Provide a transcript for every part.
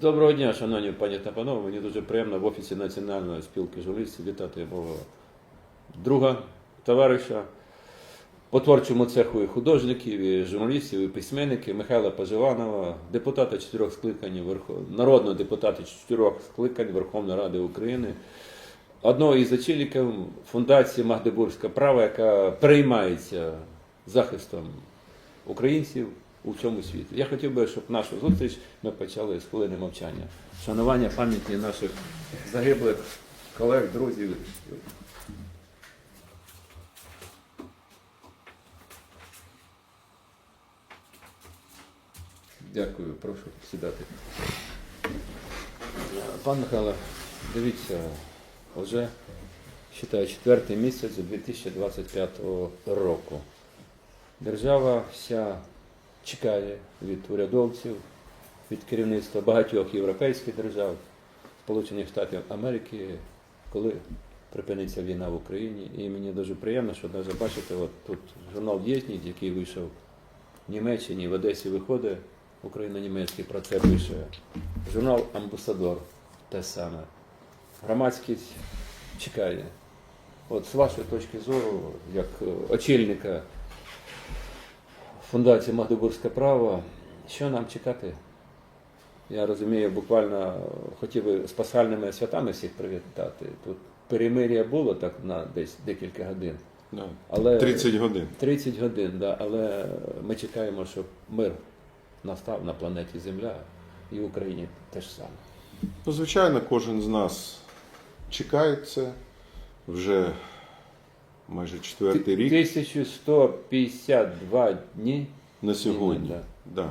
Доброго дня, шановні пані та панове. Мені дуже приємно в офісі Національної спілки журналістів вітати мого друга, товариша по творчому цеху і художників, і журналістів, і письменників Михайла Поживанова, депутата чотирьох скликань Верхов... народного депутата чотирьох скликань Верховної Ради України, одного із очільників фундації Магдебурзька права, яка переймається захистом українців у всьому світі. Я хотів би, щоб нашу зустріч ми почали з хвилини мовчання. Шанування пам'яті наших загиблих колег, друзів. Дякую, прошу сідати. Пан Михайло, дивіться, вже вважаю, четвертий місяць 2025 року. Держава вся чекає від урядовців, від керівництва багатьох європейських держав, Сполучених Штатів Америки, коли припиниться війна в Україні. І мені дуже приємно, що навіть бачите, от тут журнал «Єснік», який вийшов в Німеччині, в Одесі виходить, україно-німецький про це пише. Журнал Амбасадор те саме. Громадськість чекає. От з вашої точки зору, як е, очільника Фундації Магдебурзьке право, що нам чекати? Я розумію, буквально хотів би з пасхальними святами всіх привітати. Тут перемир'я було так на десь декілька годин. Да. Але 30 годин. 30 годин, да, але ми чекаємо, щоб мир настав на планеті Земля і в Україні теж саме. Ну, звичайно, кожен з нас чекає це вже майже четвертий рік 1152 дні. на сьогодні. Да. Да.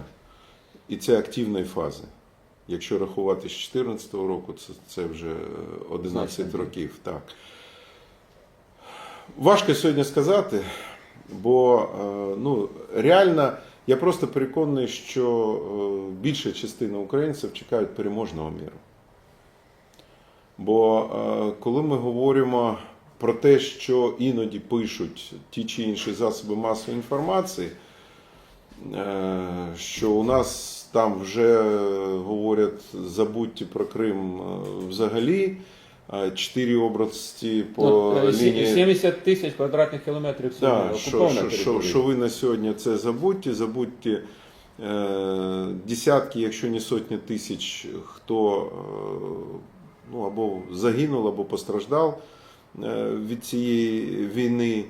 І це активної фази. Якщо рахувати з 2014 року, це, це вже 11 Значно. років. Так. Важко сьогодні сказати, бо е, ну, реально я просто переконаний, що е, більша частина українців чекають переможного міру. Бо е, коли ми говоримо про те, що іноді пишуть ті чи інші засоби масової інформації, е, що у нас там вже говорять забудьте про Крим е, взагалі, е, чотири області по Ну, е, лінії. 70 тисяч квадратних кілометрів Да, що, що, що, що ви на сьогодні це забудьте, забудьте е, десятки, якщо не сотні тисяч, хто е, ну, або загинув, або постраждав е, від цієї війни.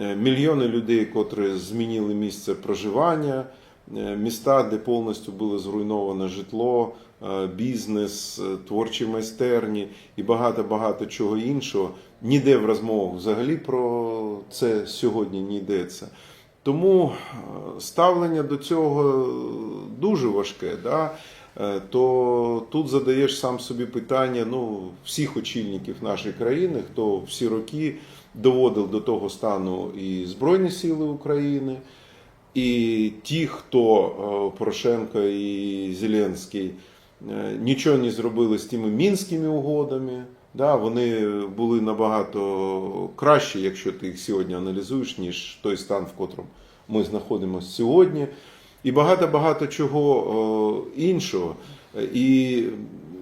Е, Мільйони людей, котрі змінили місце проживання, е, міста, де повністю було зруйноване житло, е, бізнес, е, творчі майстерні і багато-багато чого іншого. Ніде в розмовах взагалі про це сьогодні не йдеться. Тому е, ставлення до цього дуже важке. Да? Е, То тут задаєш сам собі питання ну, всіх очільників нашої країни, хто всі роки доводив до того стану і Збройні Сили України, і ті, хто е, Порошенко і Зеленський е, нічого не зробили з тими мінськими угодами. Да, вони були набагато кращі, якщо ти їх сьогодні аналізуєш, ніж той стан, в котрому ми знаходимося сьогодні. І багато-багато чого іншого. І,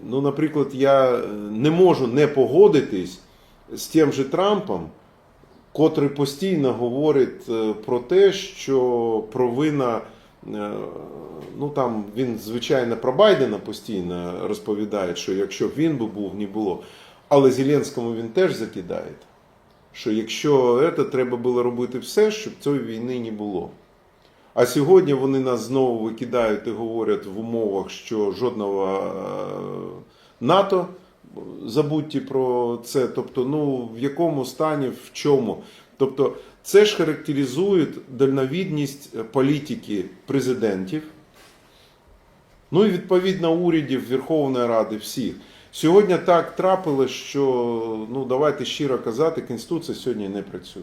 ну, наприклад, я не можу не погодитись з тим же Трампом, котрий постійно говорить е, про те, що провина, е, ну там він, звичайно, про Байдена постійно розповідає, що якщо б він би був, не було. Але Зеленському він теж закидає, що якщо це, треба було робити все, щоб цієї війни не було. А сьогодні вони нас знову викидають і говорять в умовах, що жодного е, НАТО, забудьте про це. Тобто, ну в якому стані, в чому. Тобто, це ж характеризує дальновідність політики президентів, ну і відповідно урядів Верховної Ради всіх. Сьогодні так трапилось, що ну давайте щиро казати, Конституція сьогодні не працює.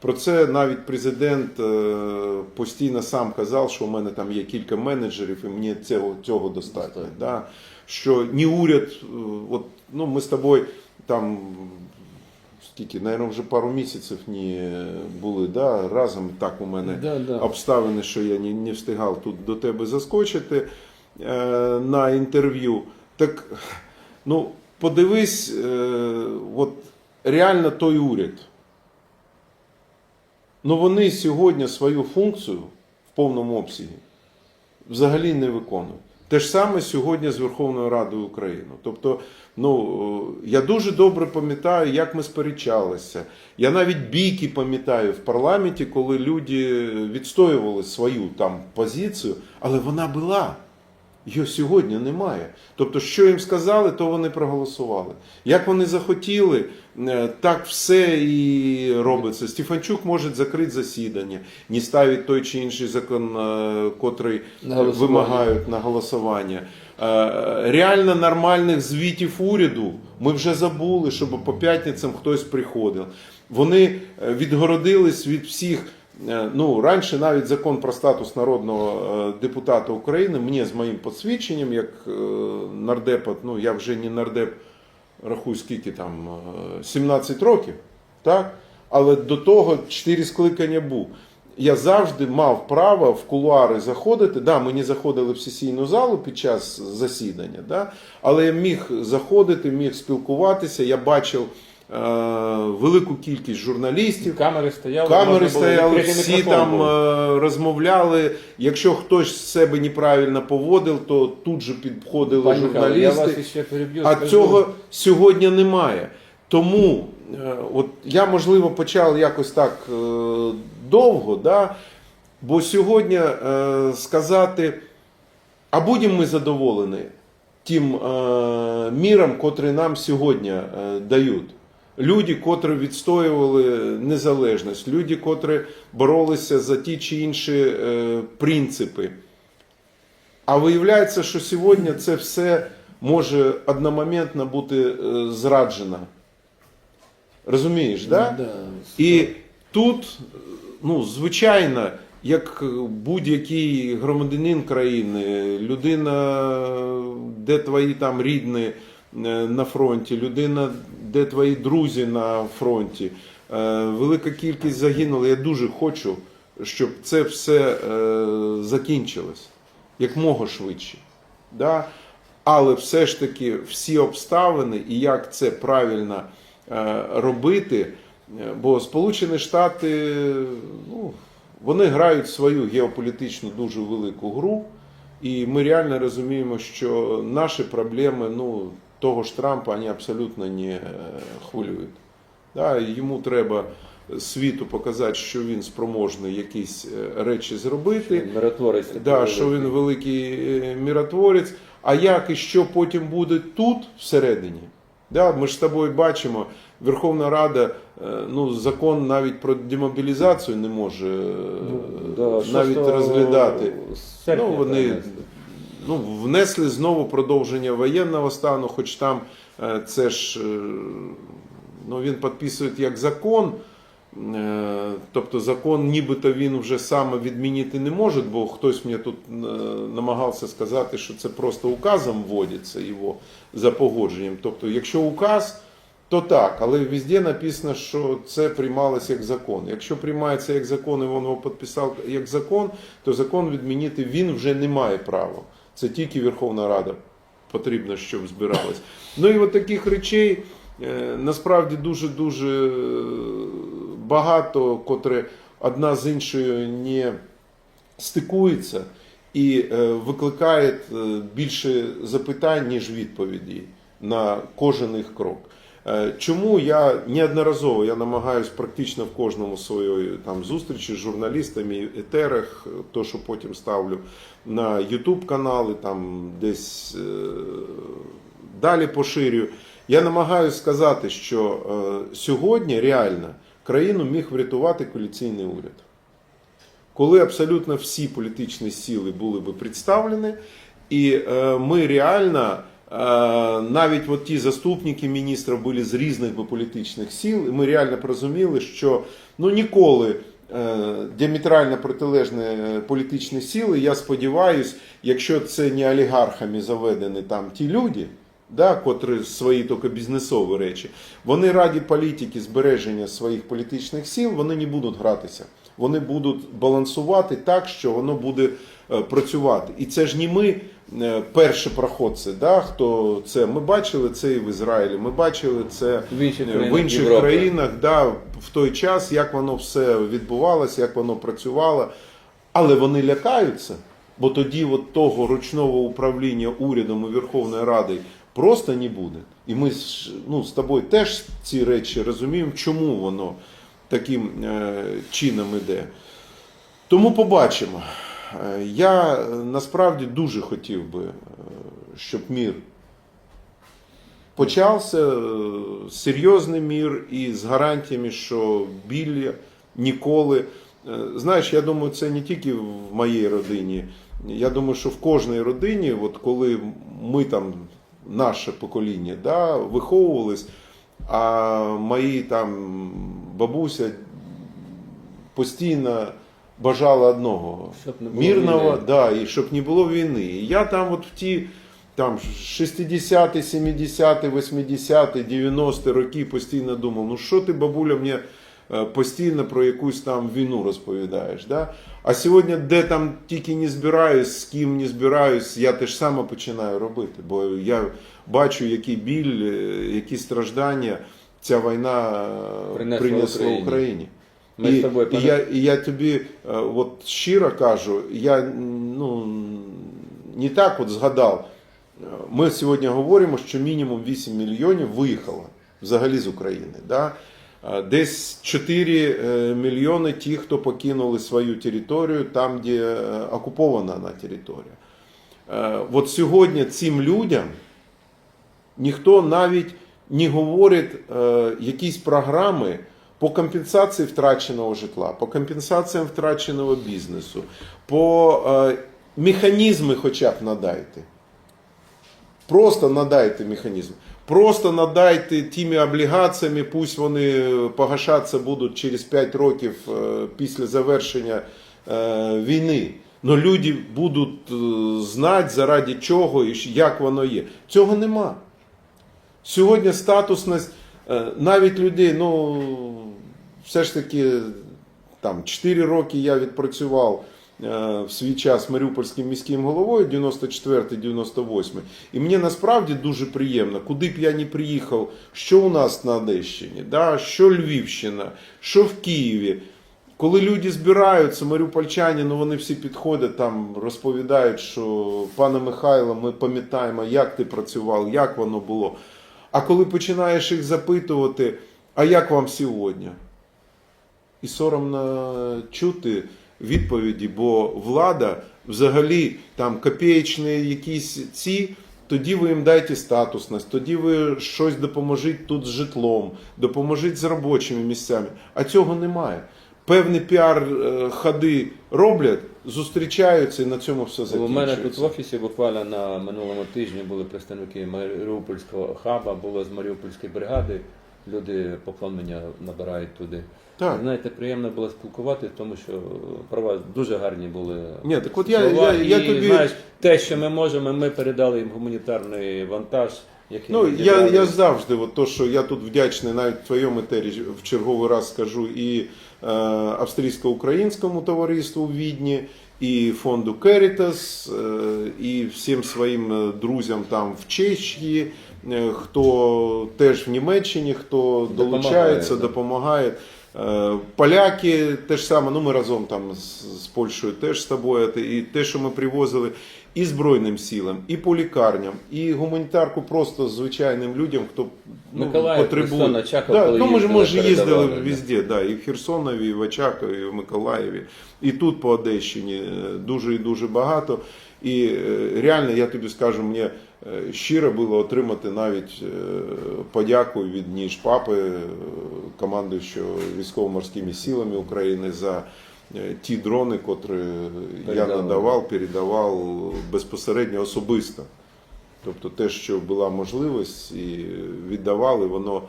Про це навіть президент е, постійно сам казав, що у мене там є кілька менеджерів, і мені цього, цього достатньо. Достатньо. Да? Що ні уряд, е, от, ну ми з тобою там скільки, навіть вже пару місяців не були да, разом. Так у мене Да, да. обставини, що я не, не встигав тут до тебе заскочити. е, на інтерв'ю. Так ну, подивись, е, от реально той уряд. Ну вони сьогодні свою функцію в повному обсязі взагалі не виконують. Те ж саме сьогодні з Верховною Радою України. Тобто, ну е, я дуже добре пам'ятаю, як ми сперечалися. Я навіть бійки пам'ятаю в парламенті, коли люди відстоювали свою там позицію, але вона була. Його сьогодні немає. Тобто, що їм сказали, то вони проголосували. Як вони захотіли, е, так все і робиться. Стефанчук може закрити засідання, не ставить той чи інший закон, е, котрий На вимагають на голосування. Е, Реально нормальних звітів уряду ми вже забули, щоб по п'ятницям хтось приходив. Вони відгородились від всіх. Е, Ну, раніше навіть закон про статус народного е, депутата України, мені з моїм посвідченням, як е, нардепа, ну я вже не нардеп, рахую скільки там, е, 17 років, так? але до того 4 скликання був. Я завжди мав право в кулуари заходити. Да, ми заходили в сесійну залу під час засідання, да, але я міг заходити, міг спілкуватися. Я бачив велику кількість журналістів. Камери стояли. Камери стояли, всі там був. е, розмовляли. Якщо хтось себе неправильно поводив, то тут же підходили Пані Михайло, я журналісти. вас ще переб'ю. А скажу. цього сьогодні немає. Тому е, от я можливо почав якось так е, довго, да? бо сьогодні е, сказати, а будемо ми задоволені тим е, міром, котрий нам сьогодні е, дають. Люди, котрі відстоювали незалежність, люди, котрі боролися за ті чи інші е, принципи. А виявляється, що сьогодні це все може одномоментно бути е, зраджено. Розумієш, да? Да. І тут, ну, звичайно, як будь-який громадянин країни, людина, де твої там рідні на фронті, людина, де твої друзі на фронті, е, велика кількість загинула. Я дуже хочу, щоб це все е, закінчилось як мого швидше. Да? Але все ж таки всі обставини і як це правильно е, робити, е, бо Сполучені Штати ну, вони грають свою геополітичну дуже велику гру, і ми реально розуміємо, що наші проблеми ну, того ж Трампа вони абсолютно не е, хвилюють. Да, йому треба світу показати, що він спроможний якісь е, речі зробити. Миротворець. Да, що він великий. е, миротворець. А як і що потім буде тут всередині? Да, ми ж з тобою бачимо, Верховна Рада, ну, закон навіть про демобілізацію не може е, Да, навіть 6 розглядати. серпня Ну, вони. Ну, внесли знову продовження воєнного стану, хоч там е, це ж е, ну, він підписує як закон. Е, Тобто закон нібито він вже саме відмінити не може, бо хтось мені тут намагався сказати, що це просто указом вводиться його за погодженням. Тобто, якщо указ, то так, але везде написано, що це приймалося як закон. Якщо приймається як закон і він підписав як закон, то закон відмінити він вже не має права. Це тільки Верховна Рада потрібно, щоб збиралась. Ну і от таких речей е, насправді дуже-дуже багато, котре одна з іншою не стикується і е, викликає е, більше запитань, ніж відповіді на кожен їх крок. Е, Чому я неодноразово я намагаюся практично в кожному своєї там зустрічі з журналістами, етерах, то що потім ставлю на YouTube канали, там десь е, далі поширюю. Я намагаюся сказати, що е, сьогодні реально країну міг врятувати коаліційний уряд коли абсолютно всі політичні сили були би представлені, і е, ми реально. Е, Навіть от ті заступники міністрів були з різних би політичних сіл, і ми реально розуміли, що ну ніколи е, діаметрально протилежні е, політичні сили, я сподіваюся, якщо це не олігархами заведені там ті люди, да, котрі свої тільки бізнесові речі, вони раді політики збереження своїх політичних сил, вони не будуть гратися. Вони будуть балансувати так, що воно буде е, працювати. І це ж не ми е, перші проходці, да, хто це ми бачили це і в Ізраїлі, ми бачили це В інших е, в інших країнах, да, в той час, як воно все відбувалося, як воно працювало. Але вони лякаються, бо тоді от того ручного управління урядом і Верховною Радою просто не буде. І ми ну, з тобою теж ці речі розуміємо, чому воно таким е, чином іде. Тому побачимо. Е, Я е, насправді дуже хотів би, щоб мір почався, серйозний мір і з гарантіями, що білля ніколи. Знаєш, я думаю, це не тільки в моїй родині. Я думаю, що в кожній родині, от коли ми там, наше покоління, да, виховувались, а мої там бабуся постійно бажала одного Щоб не було мирного, війни. да, і щоб не було війни. І я там от в ті там 60-ті, 70-ті, 80-ті, 90-ті роки постійно думав, ну що ти, бабуля, мені постійно про якусь там війну розповідаєш. Да? А сьогодні, де там тільки не збираюсь, з ким не збираюсь, я те ж саме починаю робити. Бо я бачу, який біль, е, які страждання ця війна е, Принесла принесла Україні. Україні. Ми і, з тобою, і, я, і я тобі е, от щиро кажу, я ну, не так от згадав. Е, Ми сьогодні говоримо, що мінімум 8 мільйонів виїхало взагалі з України. Да? Десь 4 е, мільйони ті, хто покинули свою територію там, де е, окупована вона територія. Е, От сьогодні цим людям ніхто навіть не говорить якісь програми по компенсації втраченого житла, по компенсаціям втраченого бізнесу, по механізми хоча б надайте. Просто надайте механізм. Просто надайте тими облігаціями, пусть вони погашатися будуть через 5 років е, після завершення е, війни. Но люди будуть е, знати, заради чого і як воно є. Цього нема. Сьогодні статусність е, навіть людей, ну все ж таки там 4 роки я відпрацював е, в свій час Маріупольським міським головою 94-98. І мені насправді дуже приємно, куди б я не приїхав, що у нас на Одещині, да, що Львівщина, що в Києві. Коли люди збираються, маріупольчані, ну вони всі підходять там, розповідають, що пане Михайло, ми пам'ятаємо, як ти працював, як воно було. А коли починаєш їх запитувати, а як вам сьогодні? І соромно чути відповіді, бо влада взагалі там копеечні якісь ці. Тоді ви їм дайте статусність, тоді ви щось допоможіть тут з житлом, допоможіть з робочими місцями. А цього немає. Певні піар-ходи роблять, зустрічаються і на цьому все У мене тут в офісі буквально на минулому тижні були представники Маріупольського хаба, було з Маріупольської бригади. Люди поклонення набирають туди. Так. Знаєте, приємно було спілкуватися, тому що про вас дуже гарні були. Ні, так от я, слова. я, я І, тобі. знаєш, те, що ми можемо, ми передали їм гуманітарний вантаж, який Ну, я, я завжди, от то, що я тут вдячний навіть в твоєму етері в черговий раз скажу і е, австрійсько-українському товариству в Відні, і фонду Caritas, е, і всім своїм е, друзям там в Чехії, е, хто теж в Німеччині, хто долучається, да. допомагає. Е, Поляки теж саме, ну ми разом там з, з Польщею теж з тобою, і те, що ми привозили і Збройним силам, і по лікарням, і гуманітарку просто звичайним людям, хто ну, потребує. Очаков, да, ну, ми ж, ми ж їздили, везде, да, і в Херсонові, і в Очакові, і в Миколаєві, і тут по Одещині е, дуже і дуже багато. І е, реально, я тобі скажу, мені щиро було отримати навіть е, подяку від ніж папи, е, командуючого військово-морськими силами України за е, ті дрони, котрі я надавав, передавав безпосередньо особисто. Тобто те, що була можливість і віддавали, воно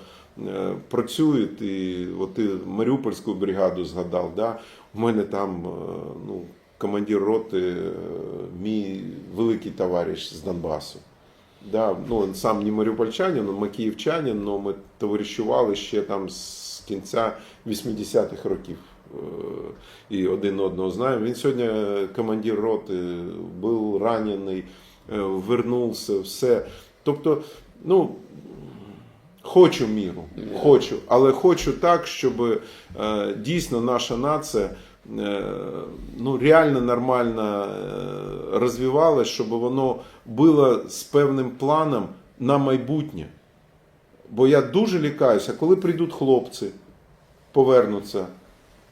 е, працює. І от ти Маріупольську бригаду згадав. Да? У мене там е, ну, командир роти, е, мій великий товариш з Донбасу. Да, ну, він сам не маріупольчанин, ми київчанин, але ми товаришували ще там з кінця 80-х років. І один одного знаємо. Він сьогодні командир роти, був ранений е, вернувся, все. Тобто, ну, хочу міру, хочу, але хочу так, щоб е, дійсно наша нація ну, реально нормально е, розвивалась, щоб воно було з певним планом на майбутнє. Бо я дуже лякаюся, коли прийдуть хлопці, повернуться,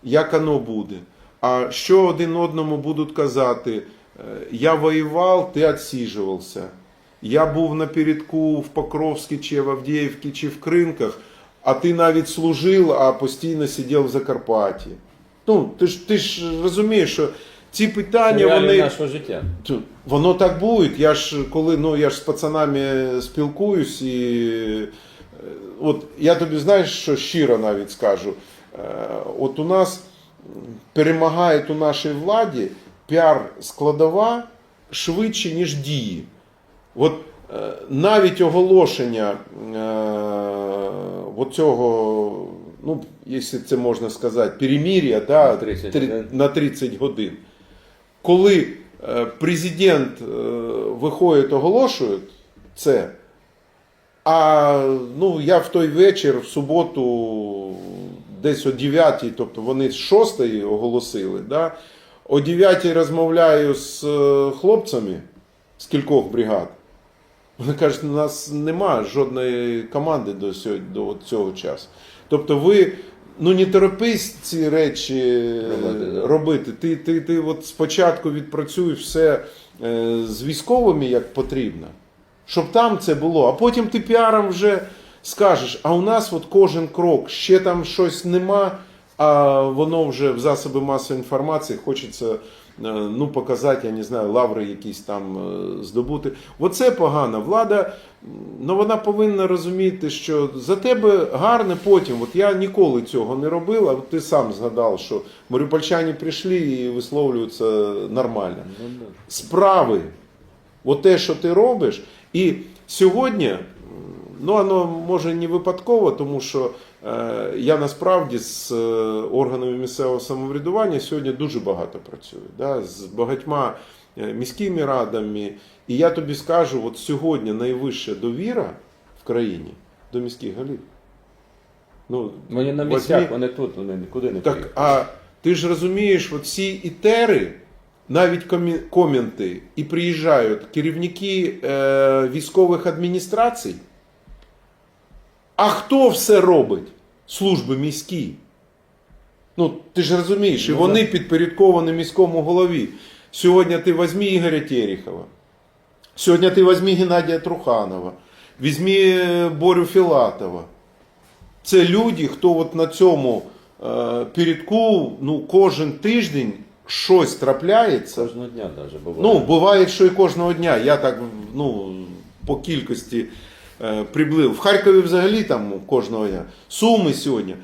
як воно буде. А що один одному будуть казати? е, Я воював, ти відсіжувався. Я був напередку в Покровській, чи в Авдіївці, чи в Кринках, а ти навіть служив, а постійно сидів в Закарпатті. Ну, ти ж, ти ж розумієш, що ці питання, Реалії вони. нашого життя. Воно так буде. Я ж коли ну я ж з пацанами спілкуюсь, і е, от я тобі знаєш, що щиро навіть скажу. Е, От у нас перемагає у нашій владі піар складова швидше, ніж дії. От е, навіть оголошення е, оцього, ну, якщо це можна сказати, перемір'я да, На 30 три- годин. на 30 годин коли е, президент е, виходить, оголошує це, а ну, я в той вечір, в суботу, десь о 9, тобто вони з 6 оголосили, да, о 9 розмовляю з е, хлопцями з кількох бригад. Вони кажуть, у нас немає жодної команди до, сьогодні, до цього часу. Тобто ви ну, не торопись ці речі Робити, да. робити. Ти, ти, ти от спочатку відпрацюй все е, з військовими як потрібно, щоб там це було, а потім ти піаром вже скажеш, а у нас от кожен крок, ще там щось нема, а воно вже в засоби масової інформації хочеться е, ну, показати, я не знаю, лаври якісь там е, здобути. Оце погано. Влада, ну вона повинна розуміти, що за тебе гарне потім. От я ніколи цього не робив, а от ти сам згадав, що маріупольчані прийшли і висловлюються нормально. Ну. Справи, от те, що ти робиш, і сьогодні. Ну, воно може не випадково, тому що е, я насправді з е, органами місцевого самоврядування сьогодні дуже багато працюю. Да, з багатьма е, міськими радами. І я тобі скажу, от сьогодні найвища довіра в країні до міських голів. Ну, Вони на возьмі- місцях, вони тут, вони нікуди не так, а ти ж розумієш, от ці ітери, навіть комі- коменти, і приїжджають керівники е, військових адміністрацій. А хто все робить? Служби міські. Ну, ти ж розумієш, і Ну, вони підпорядковані міському голові. Сьогодні ти візьми Ігоря Терехова. Сьогодні ти візьми Геннадія Труханова, візьми е, Борю Філатова. Це люди, хто от на цьому е, передку ну, кожен тиждень щось трапляється. Кожного дня навіть буває. Ну, буває, що і кожного дня. Я так ну, по кількості приблив. В Харкові взагалі там кожного дня. Суми сьогодні.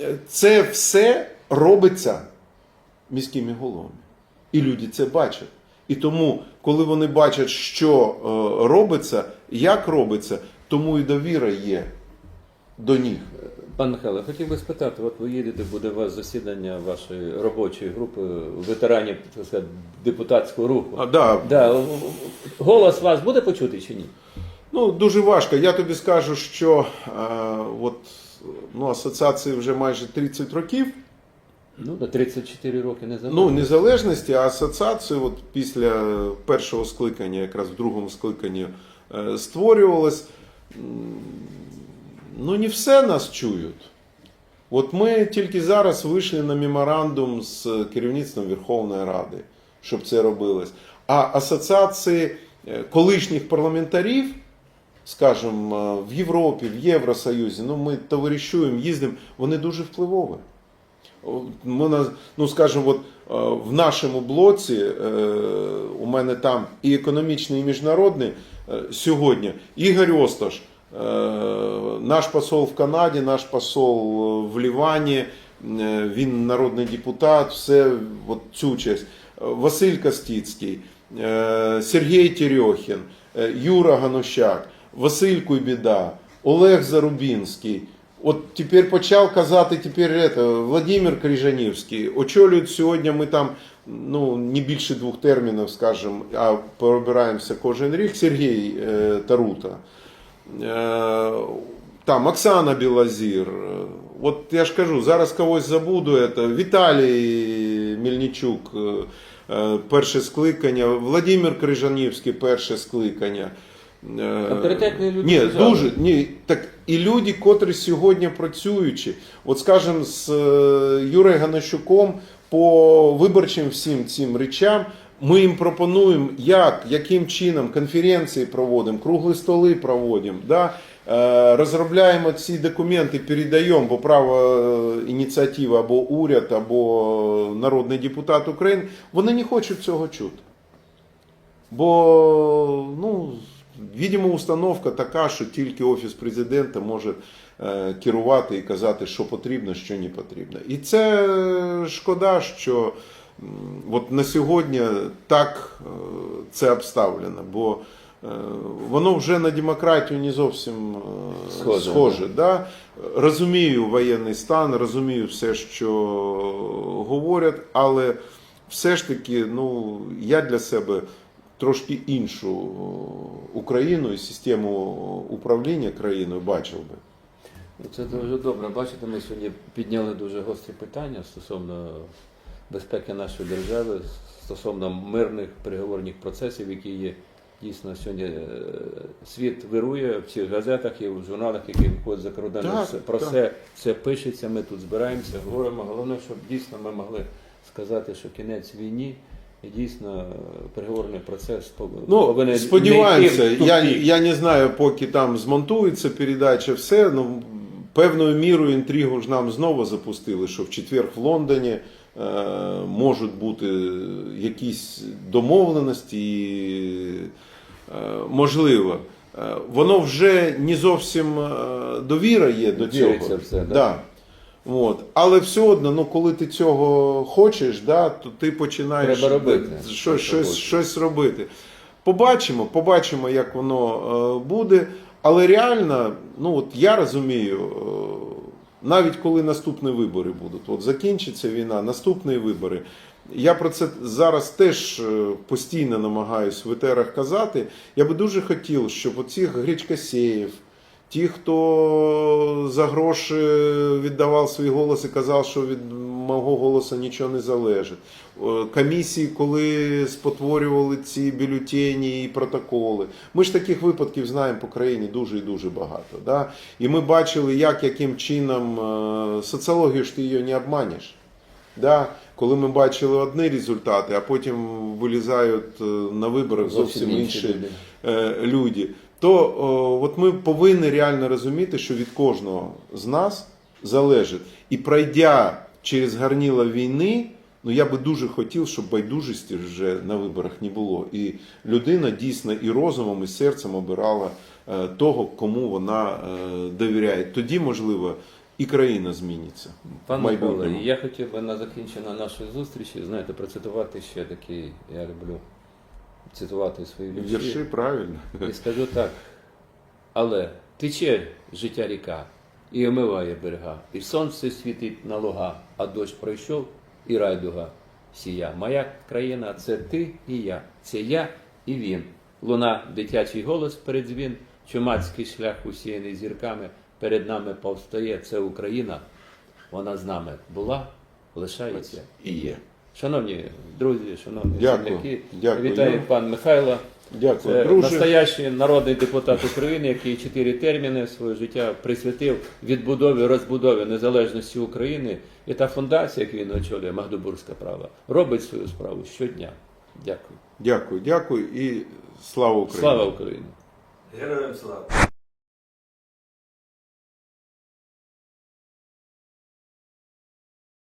Е, Це все робиться міськими головами. І люди це бачать. І тому, коли вони бачать, що е, робиться, як робиться, тому і довіра є до них. Пан Михайло, хотів би спитати, от ви їдете, буде у вас засідання вашої робочої групи ветеранів так сказати, депутатського руху. А, да, Да, голос вас буде почути чи ні? Ну, дуже важко. Я тобі скажу, що е, от, ну, асоціації вже майже 30 років. Ну, до 34 роки не Ну, незалежності, а асоціації от після першого скликання, якраз в другому скликанні е, створювалась. Ну, не все нас чують. От ми тільки зараз вийшли на меморандум з керівництвом Верховної Ради, щоб це робилось. А асоціації е, колишніх парламентарів, скажімо, в Європі, в Євросоюзі, ну ми товаришуємо, їздимо, вони дуже впливові. Ми, ну, скажімо, от, е, в нашому блоці е, у мене там і економічний, і міжнародний е, сьогодні Ігор Остош, е, наш посол в Канаді, наш посол е, в Лівані, е, він народний депутат, все от цю честь. Е, Василь Костіцький, е, Сергій Терехін, е, Юра Василь Куйбіда, Олег Зарубінський. От тепер почав казати тепер это, Владимир Крижанівський. Очолюють сьогодні ми там ну, не більше двох термінів, скажімо, а перебираємося кожен рік. Сергій е, Тарута. Е, Там Оксана Білозір. Е, От я ж кажу, зараз когось забуду. Це Віталій Мельничук, е, е, перше скликання, Владимир Крижанівський, перше скликання. Е, Авторитетні люди Ні, дуже ні, так і люди, котрі сьогодні працюючи, от скажімо, з е, Юрою Ганащуком по виборчим всім цим речам. Ми їм пропонуємо, як, яким чином конференції проводимо, круглі столи проводимо, да? е, розробляємо ці документи, передаємо, бо право ініціативи або уряд, або народний депутат України, вони не хочуть цього чути. Бо, ну, відомо, установка така, що тільки Офіс президента може е, керувати і казати, що потрібно, що не потрібно. І це е, шкода, що от на сьогодні так е, це обставлено, бо воно вже на демократію не зовсім Схоже, схоже. Да? Розумію воєнний стан, розумію все, що говорять, але все ж таки, ну, я для себе трошки іншу Україну і систему управління країною бачив би. Це дуже добре. Бачите, ми сьогодні підняли дуже гострі питання стосовно безпеки нашої держави, стосовно мирних переговорних процесів, які є дійсно сьогодні. е, Світ вирує в всіх газетах і в журналах, які виходять за кордоном. Про так. все це пишеться. Ми тут збираємося, говоримо. Головне, щоб дійсно ми могли сказати, що кінець війні. І дійсно е, переговорний процес Ну, не сподіваємося, в я, я не знаю, поки там змонтується передача, все. Ну, певною мірою інтригу ж нам знову запустили, що в четвер в Лондоні е, можуть бути якісь домовленості, і, е, можливо. Е, Воно вже не зовсім е, довіра є до Віриться цього. в це, да. Да. От. Але все одно, ну, коли ти цього хочеш, да, то ти починаєш Треба робити. щось, щось, щось робити. Побачимо, побачимо, як воно е, буде. Але реально, ну от я розумію, е, навіть коли наступні вибори будуть, от закінчиться війна, наступні вибори. Я про це зараз теж е, постійно намагаюся в етерах казати. Я би дуже хотів, щоб оцих гречкосеїв, ті, хто за гроші віддавав свій голос і казав, що від мого голосу нічого не залежить. Е, Комісії, коли спотворювали ці бюлетені і протоколи. Ми ж таких випадків знаємо по країні дуже і дуже багато. Да? І ми бачили, як яким чином е, соціологію ж ти її не обманеш. Да? Коли ми бачили одні результати, а потім вилізають е, на виборах зовсім інші люди. люди, то о, от ми повинні реально розуміти, що від кожного з нас залежить. І пройдя через гарніло війни, ну я би дуже хотів, щоб байдужості вже на виборах не було. І людина дійсно і розумом, і серцем обирала е, того, кому вона е, довіряє. Тоді, можливо, і країна зміниться. Пане. Микола, я хотів би на закінчення нашої зустрічі, знаєте, процитувати ще такий, я люблю цитувати свої вірші. Вірші правильно. І скажу так. Але тече життя ріка і омиває берега, і сонце світить на луга, а дощ пройшов, і райдуга сія. Моя країна це ти і я, це я і він. Луна, дитячий голос передзвін, чумацький шлях усіяний зірками, перед нами повстає, це Україна. Вона з нами була, лишається І є. Шановні друзі, шановні Дякую. земляки, Дякую. вітаю пан Михайло. Дякую, Це друже. настоящий народний депутат України, який чотири терміни своє життя присвятив відбудові, розбудові незалежності України. І та фундація, яку він очолює, Магдебурзька права, робить свою справу щодня. Дякую. Дякую, дякую і слава Україні. Слава Україні! Героям слава!